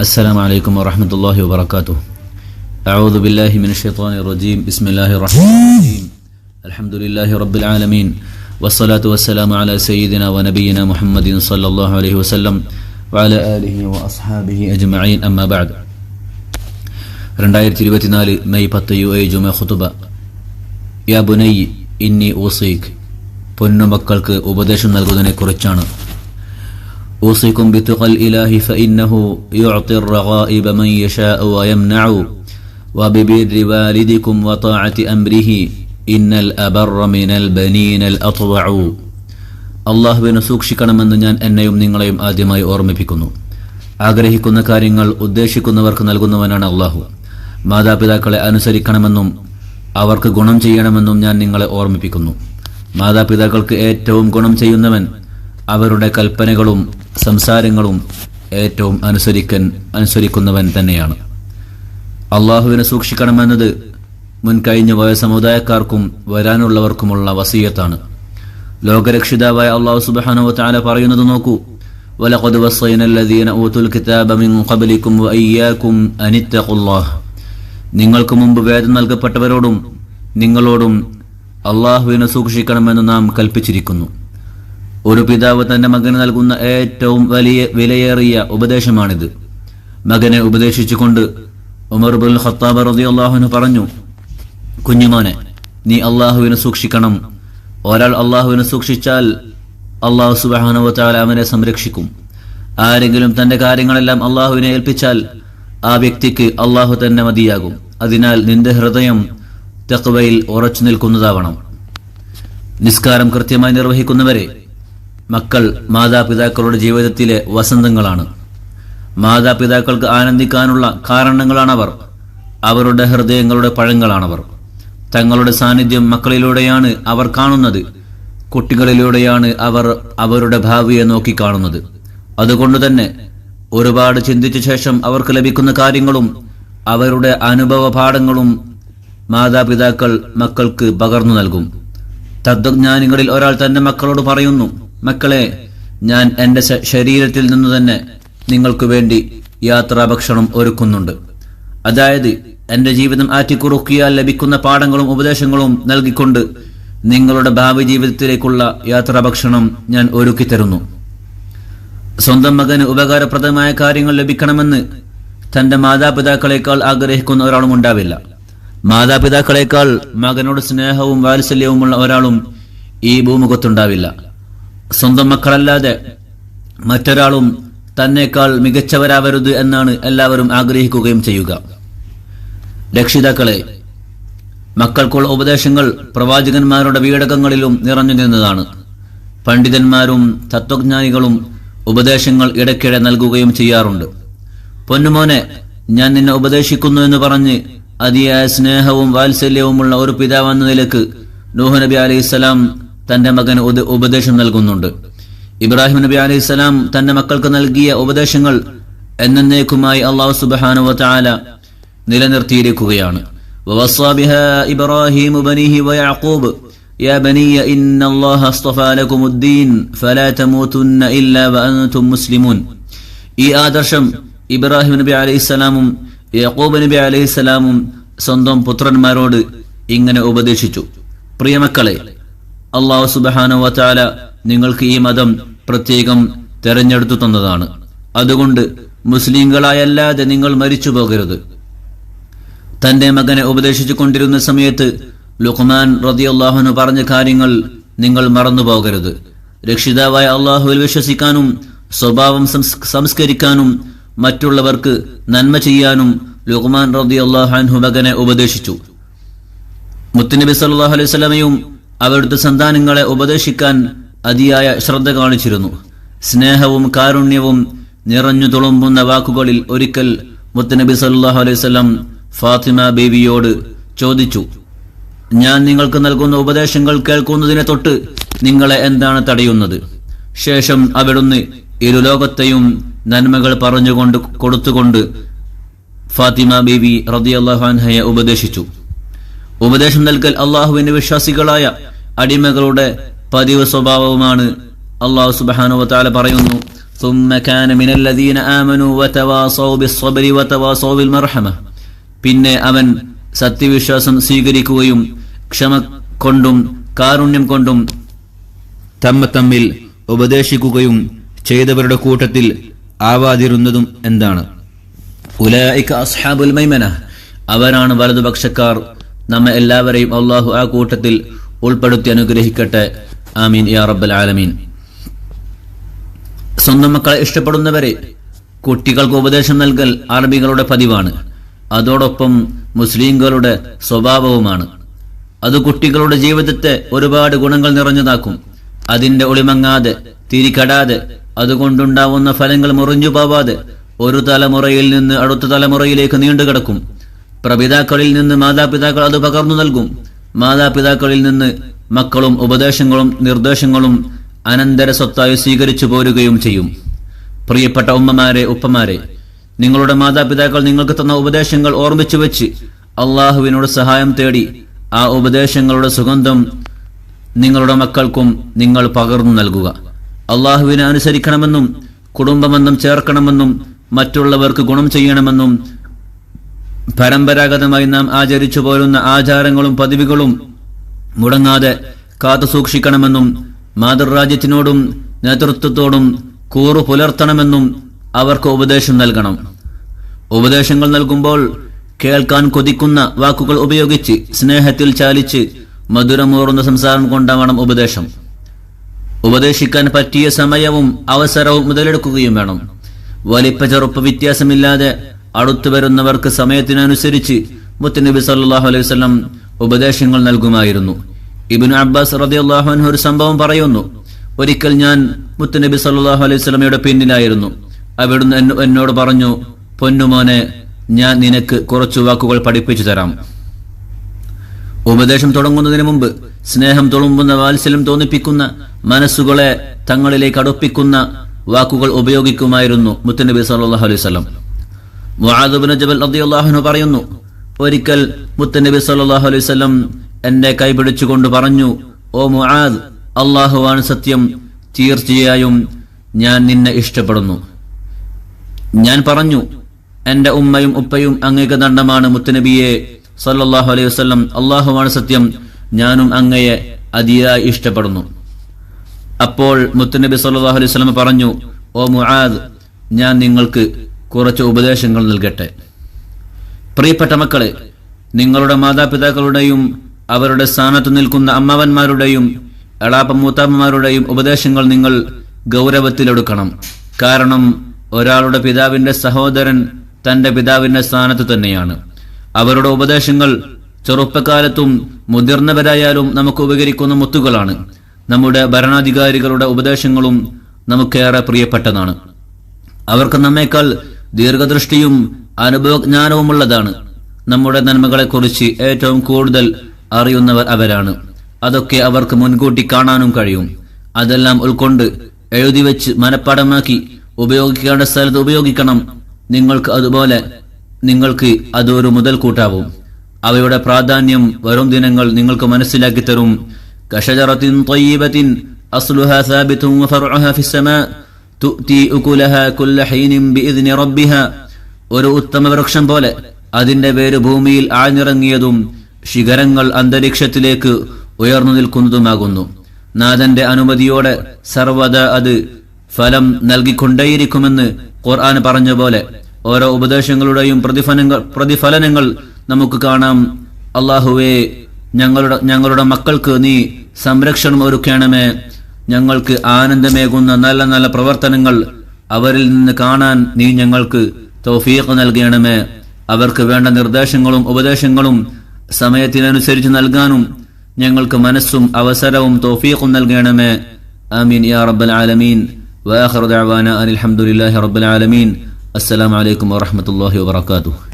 السلام عليكم ورحمة الله وبركاته أعوذ بالله من الشيطان الرجيم بسم الله الرحمن الرحيم الحمد لله رب العالمين والصلاة والسلام على سيدنا ونبينا محمد صلى الله عليه وسلم وعلى آله وأصحابه أجمعين أما بعد രണ്ടായിരത്തി ഇരുപത്തിനാല് മെയ് പത്ത് യു എ ജുമ ഖുതുബ യാ ബുനൈ ഇന്നി ഊസീഖ് പൊന്നുമക്കൾക്ക് ഉപദേശം നൽകുന്നതിനെ കുറിച്ചാണ് أوصيكم بتقى الإله فإنه يعطي الرغائب من يشاء ويمنع وببر والدكم وطاعة أمره إن الأبر من البنين الأطوع അള്ളാഹുവിനെ സൂക്ഷിക്കണമെന്ന് ഞാൻ എന്നെയും നിങ്ങളെയും ആദ്യമായി ഓർമ്മിപ്പിക്കുന്നു ആഗ്രഹിക്കുന്ന കാര്യങ്ങൾ ഉദ്ദേശിക്കുന്നവർക്ക് നൽകുന്നവനാണ് അള്ളാഹു മാതാപിതാക്കളെ അനുസരിക്കണമെന്നും അവർക്ക് ഗുണം ചെയ്യണമെന്നും ഞാൻ നിങ്ങളെ ഓർമ്മിപ്പിക്കുന്നു മാതാപിതാക്കൾക്ക് ഏറ്റവും ഗുണം ചെയ്യുന്നവൻ അവരുടെ കൽപ്പനകളും സംസാരങ്ങളും ഏറ്റവും അനുസരിക്കൻ അനുസരിക്കുന്നവൻ തന്നെയാണ് അള്ളാഹുവിനെ സൂക്ഷിക്കണമെന്നത് മുൻകഴിഞ്ഞു പോയ സമുദായക്കാർക്കും വരാനുള്ളവർക്കുമുള്ള വസീയത്താണ് ലോകരക്ഷിതാവായ അള്ളാഹു സുബാനോ താല പറയുന്നത് നോക്കൂ ولقد وصينا الذين أوتوا الكتاب من قبلكم وإياكم أن اتقوا الله നിങ്ങൾക്ക് മുമ്പ് വേദം നൽകപ്പെട്ടവരോടും നിങ്ങളോടും അള്ളാഹുവിനെ സൂക്ഷിക്കണമെന്ന് നാം കൽപ്പിച്ചിരിക്കുന്നു ഒരു പിതാവ് തന്റെ മകന് നൽകുന്ന ഏറ്റവും വലിയ വിലയേറിയ ഉപദേശമാണിത്. മകനെ ഉപദേശിച്ചുകൊണ്ട് ഉമർ ബുൽ ഖത്താബ് റതി അള്ളാഹുന് പറഞ്ഞു കുഞ്ഞുമോനെ നീ അള്ളാഹുവിനെ സൂക്ഷിക്കണം. ഒരാൾ അള്ളാഹുവിനെ സൂക്ഷിച്ചാൽ അള്ളാഹു സുബാനുവത്താൽ അവനെ സംരക്ഷിക്കും. ആരെങ്കിലും തന്റെ കാര്യങ്ങളെല്ലാം അള്ളാഹുവിനെ ഏൽപ്പിച്ചാൽ ആ വ്യക്തിക്ക് അള്ളാഹു തന്നെ മതിയാകും. അതിനാൽ നിന്റെ ഹൃദയം തെക്കുവയിൽ ഉറച്ചു നിൽക്കുന്നതാവണം. നിസ്കാരം കൃത്യമായി നിർവഹിക്കുന്നവരെ മക്കൾ മാതാപിതാക്കളുടെ ജീവിതത്തിലെ വസന്തങ്ങളാണ്. മാതാപിതാക്കൾക്ക് ആനന്ദിക്കാനുള്ള കാരണങ്ങളാണവർ. അവരുടെ ഹൃദയങ്ങളുടെ പഴങ്ങളാണവർ. തങ്ങളുടെ സാന്നിധ്യം മക്കളിലൂടെയാണ് അവർ കാണുന്നത്. കുട്ടികളിലൂടെയാണ് അവർ അവരുടെ ഭാവിയെ നോക്കിക്കാണുന്നത് അതുകൊണ്ട് തന്നെ ഒരുപാട് ചിന്തിച്ച ശേഷം അവർക്ക് ലഭിക്കുന്ന കാര്യങ്ങളും അവരുടെ അനുഭവ പാഠങ്ങളും മാതാപിതാക്കൾ മക്കൾക്ക് പകർന്നു നൽകും. തത്വജ്ഞാനികളിൽ ഒരാൾ തന്റെ മക്കളോട് പറയുന്നു മക്കളെ ഞാൻ എന്റെ ശരീരത്തിൽ നിന്ന് തന്നെ നിങ്ങൾക്ക് വേണ്ടി യാത്രാ ഭക്ഷണം ഒരുക്കുന്നുണ്ട്. അതായത് എന്റെ ജീവിതം ആറ്റിക്കുറുക്കിയാൽ ലഭിക്കുന്ന പാഠങ്ങളും ഉപദേശങ്ങളും നൽകിക്കൊണ്ട് നിങ്ങളുടെ ഭാവി ജീവിതത്തിലേക്കുള്ള യാത്രാ ഭക്ഷണം ഞാൻ ഒരുക്കി തരുന്നു. സ്വന്തം മകന് ഉപകാരപ്രദമായ കാര്യങ്ങൾ ലഭിക്കണമെന്ന് തന്റെ മാതാപിതാക്കളെക്കാൾ ആഗ്രഹിക്കുന്ന ഒരാളും ഉണ്ടാവില്ല. മാതാപിതാക്കളെക്കാൾ മകനോട് സ്നേഹവും വാത്സല്യവുമുള്ള ഒരാളും ഈ ഭൂമുഖത്തുണ്ടാവില്ല. സ്വന്തം മക്കളല്ലാതെ മറ്റൊരാളും തന്നേക്കാൾ മികച്ചവരാവരുത് എന്നാണ് എല്ലാവരും ആഗ്രഹിക്കുകയും ചെയ്യുക. രക്ഷിതാക്കളെ മക്കൾക്കുള്ള ഉപദേശങ്ങൾ പ്രവാചകന്മാരുടെ വീടകങ്ങളിലും നിറഞ്ഞു നിന്നതാണ്. പണ്ഡിതന്മാരും തത്വജ്ഞാനികളും ഉപദേശങ്ങൾ ഇടയ്ക്കിടെ നൽകുകയും ചെയ്യാറുണ്ട്. പൊന്നുമോനെ ഞാൻ നിന്നെ ഉപദേശിക്കുന്നു എന്ന് പറഞ്ഞ് അതിയായ സ്നേഹവും വാത്സല്യവുമുള്ള ഒരു പിതാവെന്ന നിലയ്ക്ക് നൂഹ് നബി അലൈഹിസ്സലാം തന്റെ മകന് ഉപ- ഉപദേശം നൽകുന്നുണ്ട് ഇബ്രാഹിം നബി അലൈഹിസ്സലാം തന്റെ മക്കൾക്ക് നൽകിയ ഉപദേശങ്ങൾ എന്നേക്കുമായി അള്ളാഹു സുബാനു വതആല നിലനിർത്തിയിരിക്കുകയാണ് ووصى بها إبراهيم بنيه ويعقوب يا بني إن الله اصطفى لكم الدين فلا تموتن إلا وأنتم مسلمون ഈ ആദർശം ഇബ്രാഹിം നബി അലൈഹിസ്സലാമും യക്കൂബ് നബി അലൈഹിസ്സലാമും സ്വന്തം പുത്രന്മാരോട് ഇങ്ങനെ ഉപദേശിച്ചു പ്രിയമക്കളെ അള്ളാഹു സുബാന വത്താല നിങ്ങൾക്ക് ഈ മതം പ്രത്യേകം തെരഞ്ഞെടുത്തു തന്നതാണ്. അതുകൊണ്ട് മുസ്ലിങ്ങളായല്ലാതെ നിങ്ങൾ മരിച്ചു പോകരുത്. തന്റെ മകനെ ഉപദേശിച്ചു കൊണ്ടിരുന്ന സമയത്ത് ലുഖ്മാൻ റതിയല്ലാഹുന് പറഞ്ഞ കാര്യങ്ങൾ നിങ്ങൾ മറന്നു പോകരുത്. രക്ഷിതാവായ അള്ളാഹുവിൽ വിശ്വസിക്കാനും സ്വഭാവം സംസ്കരിക്കാനും മറ്റുള്ളവർക്ക് നന്മ ചെയ്യാനും ലുഖ്മാൻ റതി അള്ളാഹു മകനെ ഉപദേശിച്ചു. മുത്തുനബി സല്ലല്ലാഹു അലൈഹി വസല്ലമയും അവരുടെ സന്താനങ്ങളെ ഉപദേശിക്കാൻ അതിയായ ശ്രദ്ധ കാണിച്ചിരുന്നു. സ്നേഹവും കാരുണ്യവും നിറഞ്ഞു തുളുമ്പുന്ന വാക്കുകളിൽ ഒരിക്കൽ മുത്തനബി സല്ലാഹു അലൈഹി വസല്ലം ഫാത്തിമ ബേബിയോട് ചോദിച്ചു ഞാൻ നിങ്ങൾക്ക് നൽകുന്ന ഉപദേശങ്ങൾ കേൾക്കുന്നതിനെ തൊട്ട് നിങ്ങളെ എന്താണ് തടയുന്നത്? ശേഷം അവിടുന്ന് ഇരുലോകത്തെയും നന്മകൾ പറഞ്ഞുകൊണ്ട് കൊടുത്തുകൊണ്ട് ഫാത്തിമ ബേബി റളിയല്ലാഹു അൻഹയെ ഉപദേശിച്ചു. ഉപദേശം നൽകൽ അള്ളാഹുവിന്റെ വിശ്വാസികളായ അടിമകളുടെ പതിവ് സ്വഭാവവുമാണ്. അള്ളാഹു സുബാനോ താല പറയുന്നു പിന്നെ അവൻ സത്യവിശ്വാസം സ്വീകരിക്കുകയും ക്ഷമ കൊണ്ടും കാരുണ്യം കൊണ്ടും തമ്മ തമ്മിൽ ഉപദേശിക്കുകയും ചെയ്തവരുടെ കൂട്ടത്തിൽ ആവാതിരുന്നതും എന്താണ്? അസ്ഹാബുൽ മൈമന. അവരാണ് വലതുപക്ഷക്കാർ. നമ്മെ എല്ലാവരെയും അള്ളാഹു ആ കൂട്ടത്തിൽ ഉൾപ്പെടുത്തി അനുഗ്രഹിക്കട്ടെ. ആമീൻ യാ റബ്ബൽ ആലമീൻ. സ്വന്തം മക്കളെ ഇഷ്ടപ്പെടുന്നവരെ കുട്ടികൾക്ക് ഉപദേശം നൽകൽ അറബികളുടെ പതിവാണ്. അതോടൊപ്പം മുസ്ലിംകളുടെ സ്വഭാവവുമാണ്. അത് കുട്ടികളുടെ ജീവിതത്തെ ഒരുപാട് ഗുണങ്ങൾ നിറഞ്ഞതാക്കും. അതിന്റെ ഒളിമങ്ങാതെ തിരിക്കടാതെ അതുകൊണ്ടുണ്ടാവുന്ന ഫലങ്ങൾ മുറിഞ്ഞു പോവാതെ ഒരു തലമുറയിൽ നിന്ന് അടുത്ത തലമുറയിലേക്ക് നീണ്ടുകിടക്കും. പ്രപിതാക്കളിൽ നിന്ന് മാതാപിതാക്കൾ അത് പകർന്നു നൽകും. മാതാപിതാക്കളിൽ നിന്ന് മക്കളും ഉപദേശങ്ങളും നിർദ്ദേശങ്ങളും അനന്തര സ്വത്തായി സ്വീകരിച്ചു പോരുകയും ചെയ്യും. പ്രിയപ്പെട്ട ഉമ്മമാരെ ഉപ്പമാരെ നിങ്ങളുടെ മാതാപിതാക്കൾ നിങ്ങൾക്ക് തന്ന ഉപദേശങ്ങൾ ഓർമ്മിച്ചു വെച്ച് അള്ളാഹുവിനോട് സഹായം തേടി ആ ഉപദേശങ്ങളുടെ സുഗന്ധം നിങ്ങളുടെ മക്കൾക്കും നിങ്ങൾ പകർന്നു നൽകുക. അള്ളാഹുവിനെ അനുസരിക്കണമെന്നും കുടുംബമെന്നും ചേർക്കണമെന്നും മറ്റുള്ളവർക്ക് ഗുണം ചെയ്യണമെന്നും പരമ്പരാഗതമായി നാം ആചരിച്ചു പോരുന്ന ആചാരങ്ങളും പതിവുകളും മുടങ്ങാതെ കാത്തു സൂക്ഷിക്കണമെന്നും മാതൃരാജ്യത്തിനോടും നേതൃത്വത്തോടും കൂറു പുലർത്തണമെന്നും അവർക്ക് ഉപദേശം നൽകണം. ഉപദേശങ്ങൾ നൽകുമ്പോൾ കേൾക്കാൻ കൊതിക്കുന്ന വാക്കുകൾ ഉപയോഗിച്ച് സ്നേഹത്തിൽ ചാലിച്ച് മധുരമൂറുന്ന സംസാരം കൊണ്ടാവണം ഉപദേശം. ഉപദേശിക്കാൻ പറ്റിയ സമയവും അവസരവും മുതലെടുക്കുകയും വേണം. വലിപ്പ ചെറുപ്പ വ്യത്യാസമില്ലാതെ അടുത്തു വരുന്നവർക്ക് സമയത്തിനനുസരിച്ച് മുത്തനബി സല്ലാഹു അലൈഹി വസല്ലം ഉപദേശങ്ങൾ നൽകുമായിരുന്നു. ഇബിൻ അബ്ബാസ് റളിയല്ലാഹു അൻഹു ഒരു സംഭവം പറയുന്നു. ഒരിക്കൽ ഞാൻ മുത്തനബി സല്ലാഹു അലൈഹി സ്വലമയുടെ പിന്നിലായിരുന്നു. അവിടുന്ന് എന്നോട് പറഞ്ഞു പൊന്നുമോനെ ഞാൻ നിനക്ക് കുറച്ചു വാക്കുകൾ പഠിപ്പിച്ചു തരാം. ഉപദേശം തുടങ്ങുന്നതിന് മുമ്പ് സ്നേഹം തുളുമ്പുന്ന വാത്സല്യം തോന്നിപ്പിക്കുന്ന മനസ്സുകളെ തങ്ങളിലേക്ക് അടുപ്പിക്കുന്ന വാക്കുകൾ ഉപയോഗിക്കുമായിരുന്നു മുത്തനബി സല്ലാഹു അലൈഹി വസല്ലം. ജബൽ പറയുന്നു ഒരിക്കൽ മുത്തനബി സല്ലാഹു അലൈഹി വസല്ലം എന്റെ കൈ പിടിച്ചുകൊണ്ട് പറഞ്ഞു ഓ മുആദ് അള്ളാഹുവാണ് സത്യം തീർച്ചയായും ഞാൻ നിന്നെ ഇഷ്ടപ്പെടുന്നു. ഞാൻ പറഞ്ഞു എന്റെ ഉമ്മയും ഉപ്പയും അങ്ങേക്ക് ദണ്ഡമാണ് മുത്തനബിയെ സല്ലാഹു അലൈഹി വസല്ലം അള്ളാഹുവാണ് സത്യം ഞാനും അങ്ങയെ അതിയായി ഇഷ്ടപ്പെടുന്നു. അപ്പോൾ മുത്തനബി സല്ലാഹു അലൈഹി വസല്ലം പറഞ്ഞു ഓ മുആദ് ഞാൻ നിങ്ങൾക്ക് കുറച്ച് ഉപദേശങ്ങൾ നൽകട്ടെ. പ്രിയപ്പെട്ട മക്കളെ നിങ്ങളുടെ മാതാപിതാക്കളുടെയും അവരുടെ സ്ഥാനത്ത് നിൽക്കുന്ന അമ്മാവന്മാരുടെയും എളാപ്പ മൂത്താമ്മമാരുടെയും ഉപദേശങ്ങൾ നിങ്ങൾ ഗൗരവത്തിലെടുക്കണം. കാരണം ഒരാളുടെ പിതാവിന്റെ സഹോദരൻ തന്റെ പിതാവിന്റെ സ്ഥാനത്ത് തന്നെയാണ്. അവരുടെ ഉപദേശങ്ങൾ ചെറുപ്പക്കാലത്തും മുതിർന്നവരായാലും നമുക്ക് ഉപകരിക്കുന്ന മുത്തുകളാണ്. നമ്മുടെ ഭരണാധികാരികളുടെ ഉപദേശങ്ങളും നമുക്കേറെ പ്രിയപ്പെട്ടതാണ്. അവർക്ക് നമ്മേക്കാൾ ദീർഘദൃഷ്ടിയും അനുഭവജ്ഞാനവുമുള്ളതാണ്. നമ്മുടെ നന്മകളെക്കുറിച്ച് ഏറ്റവും കൂടുതൽ അറിയുന്നവർ അവരാണ്. അതൊക്കെ അവർക്ക് മുൻകൂട്ടി കാണാനും കഴിയും. അതെല്ലാം ഉൾക്കൊണ്ട് എഴുതി വെച്ച് മനഃപ്പാടമാക്കി ഉപയോഗിക്കേണ്ട സ്ഥലത്ത് ഉപയോഗിക്കണം. നിങ്ങൾക്ക് അതുപോലെ നിങ്ങൾക്ക് അതൊരു മുതൽക്കൂട്ടാവും. അവയുടെ പ്രാധാന്യം വരും ദിനങ്ങൾ നിങ്ങൾക്ക് മനസ്സിലാക്കി തരും കഷജറത്തിൻ ത്വയ്യിബത്തിൻ അസ്ലുഹാ സാബിത്തും വഫർഉഹാ ഫിസ്സമാ. തുഅതി ഉകുലഹാ കുല്ല ഹീനിൻ ബിഇദ്നി റബ്ബിഹാ. ഒരു ഉത്തമ വൃക്ഷം പോലെ അതിന്റെ വേര് ഭൂമിയിൽ ആഴ്ന്നിറങ്ങിയതും ശിഖരങ്ങൾ അന്തരീക്ഷത്തിലേക്ക് ഉയർന്നു നിൽക്കുന്നതുമാകുന്നു. നാഥന്റെ അനുമതിയോടെ സർവദ അത് ഫലം നൽകിക്കൊണ്ടേയിരിക്കുമെന്ന് ഖുർആൻ പറഞ്ഞ പോലെ ഓരോ ഉപദേശങ്ങളുടെയും പ്രതിഫലങ്ങൾ പ്രതിഫലനങ്ങൾ നമുക്ക് കാണാം. അള്ളാഹുവേ ഞങ്ങളുടെ ഞങ്ങളുടെ മക്കൾക്ക് നീ സംരക്ഷണം ഒരുക്കണമേ. ഞങ്ങൾക്ക് ആനന്ദമേകുന്ന നല്ല നല്ല പ്രവർത്തനങ്ങൾ അവരിൽ നിന്ന് കാണാൻ നീ ഞങ്ങൾക്ക് തൗഫീഖ് നൽകണമേ. അവർക്ക് വേണ്ട നിർദ്ദേശങ്ങളും ഉപദേശങ്ങളും സമയത്തിനനുസരിച്ച് നൽകാനും ഞങ്ങൾക്ക് മനസ്സും അവസരവും തൗഫീഖും നൽകണമേ. ആമീൻ യാ റബ്ബൽ ആലമീൻ. വാഖിറു ദഅവാന അനിൽ ഹംദുലില്ലാഹി റബ്ബിൽ ആലമീൻ. അസ്സലാമു അലൈക്കും വറഹ്മത്തുള്ളാഹി വബറകാതുഹു.